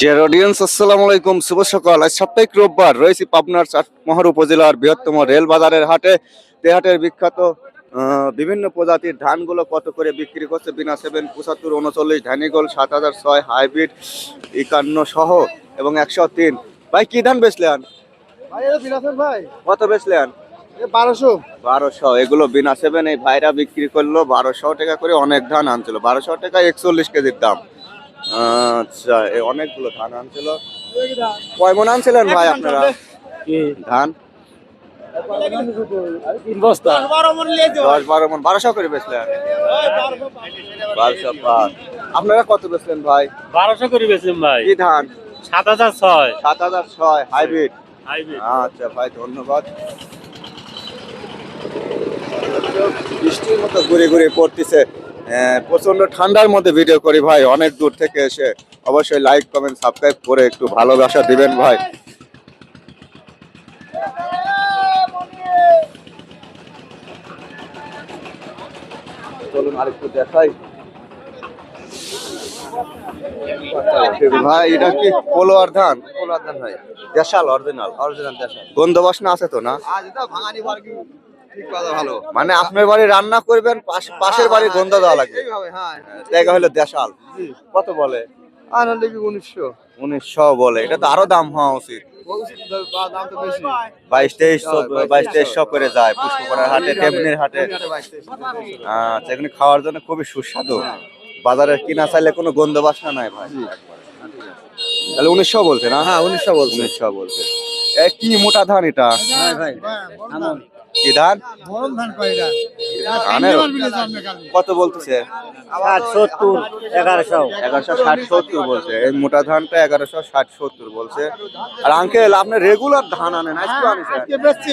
Dear audience আসসালামু আলাইকুম শুভ সকাল আজ সাপ্তাহিক রোববার রয়েছি পাবনার চাটমোহর উপজেলার বৃহত্তম রেল বাজারের হাটে। তে হাটের বিখ্যাত বিভিন্ন প্রজাতির ধানগুলো কত করে বিক্রি করছে? বিনা সেভেন পঁচাত্তর উনচল্লিশ ধানিগোল সাত হাজার ছয় হাইব্রিড একান্ন সহ এবং একশো তিন। ভাই কি ধান বেচলেন কত বেচলেন বারোশো। বারোশো। এগুলো বিনা সেভেন এই ভাইরা বিক্রি করল। বারোশো টাকা করে অনেক ধান আনছিল। বারোশো টাকা একচল্লিশ কেজির দাম। আচ্ছা অনেকগুলো ধান আনছিল। কয় মন আনছিলেন ভাই আপনারা? ধান? তিন বস্তা। দশ বারো মন বারোশো করে বেচলেন? বারোশো পাঁচ। আপনারা কত বেচলেন ভাই? বারোশো করে বেচলাম ভাই। কি ধান? সাত হাজার ছয়। সাত হাজার ছয় হাইব্রিড। আচ্ছা ভাই ধন্যবাদ। বৃষ্টির মতো ঘুরে ঘুরে পড়তেছে। আহ, প্রচণ্ড ঠান্ডার মধ্যে ভিডিও করি ভাই অনেক দূর থেকে এসে। অবশ্যই লাইক কমেন্ট সাবস্ক্রাইব করে একটু ভালোবাসা দিবেন ভাই। চলুন আরেকটু দেখাই। ভাই এটা কি পোলোয়ার ধান? পোলোয়ার ধান ভাই। দেশাল অরিজিনাল অরিজিনাল দেশাল। গন্ধ বাসনা আছে তো না? মানে আপনার বাড়ি রান্না করবেন পাশ- পাশের বাড়ি গন্ধ দেওয়া লাগবে। হ্যাঁ জায়গা হলো দেশাল। কত বলে? উনিশশো। উনিশশো বলে। এটা তো আরও দাম হওয়া উচিত। দাম তো বেশি বাইশ তেইশ বাইশ তেইশশো করে যায়। পুষ্পকরার হাটে তেমনির হাটে। আচ্ছা এখানে খাওয়ার জন্য খুবই সুস্বাদু। বাজারে কিনা চাইলে কোনো গন্ধ বাসনা নাই ভাই। তাহলে উনিশশো বলছে না? হ্যাঁ উনিশশো বলছে। উনিশশো বলছে। এ কি মোটা ধান এটা? হ্যাঁ ভাই। কি ধান ধানের কত বলতেছে? ষাট সত্তর এগারোশো। এগারোশো ষাট সত্তর বলছে। এই মোটা ধানটা এগারোশো ষাট সত্তর বলছে। আর আঙ্কেল আপনি রেগুলার ধান আনেন আজকে আনিছেন? বেচছি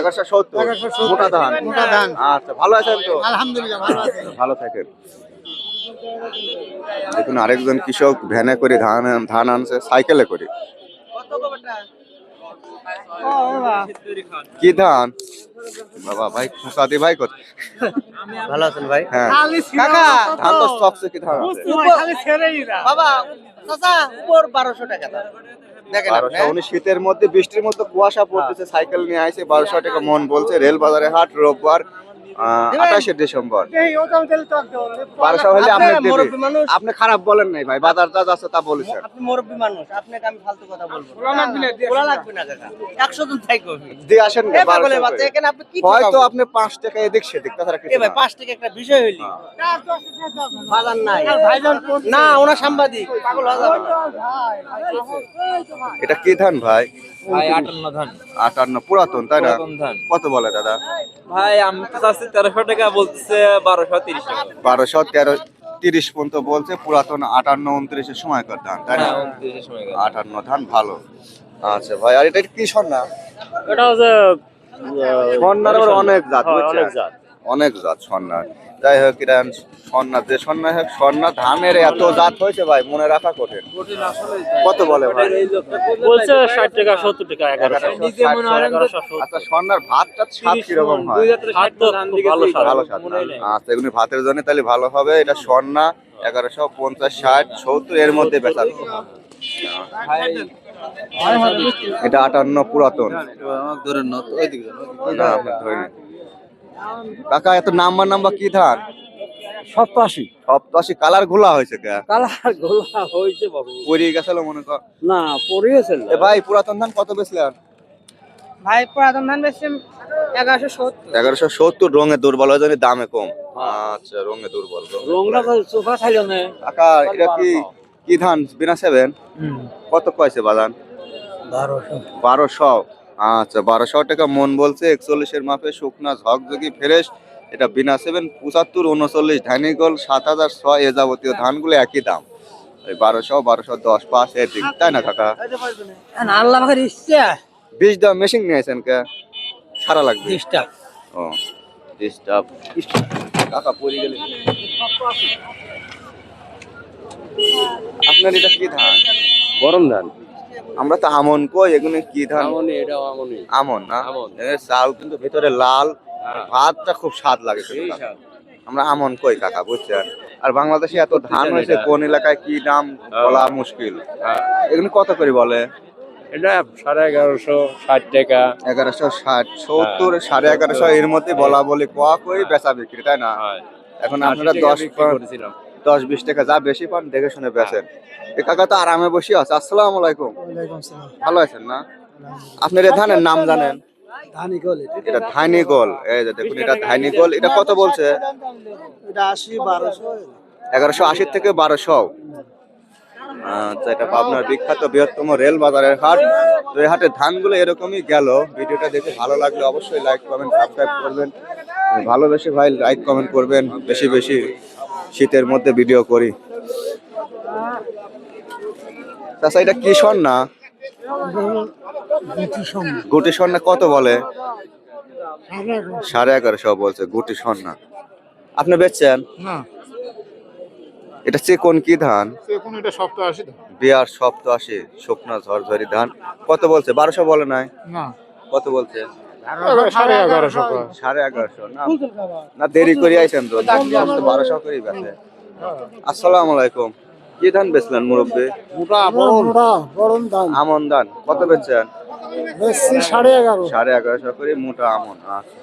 এগারোশো সত্তর মোটা ধান। মোটা ধান। আচ্ছা ভালো আছেন তো? আলহামদুলিল্লাহ ভালো ভালো থাকেন। দেখুন আরেকজন কৃষক ভ্যানে করে ধান ধান আনছে সাইকেলে করে। কি ধান? বাবা ভাই খুশাদি ভাই কত? ভালো আছেন ভাই? হ্যাঁ। কাকা ধান তো স্টকসে কি ধান আছে? বাবা চাচা উপর 1200 টাকা দাম। উনি শীতের মধ্যে বৃষ্টির মধ্যে কুয়াশা পড়তেছে সাইকেল নিয়ে আইসে বারোশো টাকা মন বলছে রেল বাজারে হাট রোববার আঠাশে ডিসেম্বর। বারোশো হলে আপনি আপনি খারাপ বলেন নাই ভাই বাজার যা আছে তা বলেছেন। আপনি মুরব্বী মানুষ আপনাকে আমি ফালতু কথা বলব লাগবে না কাকা একশো জন থাকবে দিয়ে আসেন এ না, পাগলের 1200 বাচ্চা করে। এখানে আপনি কি হয়তো আপনি পাঁচ টাকা এদিক সেদিক তাছাড়া কিছু ভাই পাঁচ টাকা একটা বিষয় হইলি। বাজার নাই। না ওনার সাংবাদিক। পাগল হয়ে যাবে এটা কি ধান ভাই? ভাই আটান্ন ধান। আটান্ন পুরাতন তাই না? কত বলে দাদা? ভাই আমি তো চাচ্ছি তেরোশো টাকা বলতেছে বারোশো তিরিশ বারোশো তেরো তিরিশ পর্যন্ত বলছে পুরাতন আটান্ন উনত্রিশের সময়কার ধান তাই না? হ্যাঁ। আটান্ন ধান ভালো। আচ্ছা ভাই আর এটা কি সন্না এটা হচ্ছে সন্ন্যার অনেক জাত অনেক জাত। অনেক জাত সন্ন্যার যাই হোক এটা সন্না যে সন্না হোক সন্না ধানের এত জাত হয়েছে ভাই মনে রাখা কঠিন কত বলে ভাই বলছে ষাট টাকা সত্তর টাকা আচ্ছা সন্ন্যার ভাতটা স্বাদ কীরকম হয় ভালো স্বাদ। না? আচ্ছা এগুলি ভাতের জন্য তাহলে ভালো হবে এটা স্বর্ণা এগারোশো পঞ্চাশ ষাট সত্তর এর মধ্যে বেচা এটা আটান্ন পুরাতন না, ধরে নিন। কাকা এত নাম্বার নাম্বার কি ধান সপ্তাশি। সপ্তাশি কালার ঘোলা হয়েছে কে? কালার গোলা হয়েছে বাবু। পরিয়ে গেছিল মনে কর। না পড়িয়েছে এ ভাই পুরাতন ধান কত বেচলেন? ভাই পুরাতন ধান বেশি এগারোশো সত্তর। এগারোশো সত্তর রঙে দুর্বল হয় দামে কম। আচ্ছা রঙে দুর্বল রংটা চোখা খাইল না। কাকা এটা কি কি ধান? বিনা সেভেন কত কয়েছে বাদান বারোশো। বারোশো। আচ্ছা বারোশো টাকা মন বলছে একচল্লিশের মাপে শুকনা ঝকঝকি ফ্রেশ এটা বিনা সেভেন পঁচাত্তর উনচল্লিশ ধানিগল সাত হাজার ছয় এ যাবতীয় ধানগুলো একই দাম। এই বারোশো বারোশো দশ পাঁচ এর দিক তাই না কাকা? আল্লাহ দাম মেশিন নিয়েছেন কে? সারা লাগবে। ও ডিস্টার্ব কাকা পড়ে গেলে। আপনার এটা কি ধান? গরম ধান। আমরা তো আমন কই এগুলো কি ধান? আমনি এটা আমনি আমন না? চাল কিন্তু ভিতরে লাল ভাতটা খুব স্বাদ লাগে আমরা আমন কই কাকা বুঝছেন আর বাংলাদেশে এত ধান হয়েছে কোন এলাকায় কি দাম বলা মুশকিল? হ্যাঁ। এগুলো কত করে বলে? এটা সাড়ে এগারোশো ষাট টাকা। এগারোশো ষাট সত্তর সাড়ে এগারোশো এর মধ্যে বলা বলি কোয়া কই বেচা বিক্রি তাই না? এখন আপনারা দশ করেছিলাম। দশ বিশ টাকা যা বেশি পান দেখে শুনে বেচেন। এ কাকা তো আরামে বসে আছে। আসসালাম আলাইকুম। ভালো আছেন না? আপনার এ ধানের নাম জানেন? এটা। ধানি গোল এই যে দেখুন এটা ধানি গোল এটা কত বলছে? এগারোশো আশি থেকে বারোশো। আচ্ছা এটা পাবনার বিখ্যাত বৃহত্তম রেল বাজারের হাট। তো এই হাটের ধানগুলো এরকমই গেল। ভিডিওটা দেখে ভালো লাগলে অবশ্যই লাইক কমেন্ট সাবস্ক্রাইব করবেন। ভালোবেসে ভাই লাইক কমেন্ট করবেন। বেশি বেশি শীতের মধ্যে ভিডিও করি। আচ্ছা এটা কি না? গুটি সন্না কত বলে? সাড়ে এগারোশো। বলছে গুটি সন্না আপনি বেচছেন? এটা চিকন কি ধান? এটা সপ্তাহ বিয়ার সপ্তাশি শুকনা ঝরঝরি ধান। কত বলছে? বারোশো বলে নাই? কত বলছে? সাড়ে এগারোশো। সাড়ে এগারোশো না? না দেরি করে আইছেন তো বারোশো করেই বেচে আসসালামু আলাইকুম কি ধান বেচলেন মুরব্বী? আমন ধান কত বেচছেন? সাড়ে এগারো। সাড়ে এগারোশো করে মোটা আমন আচ্ছা।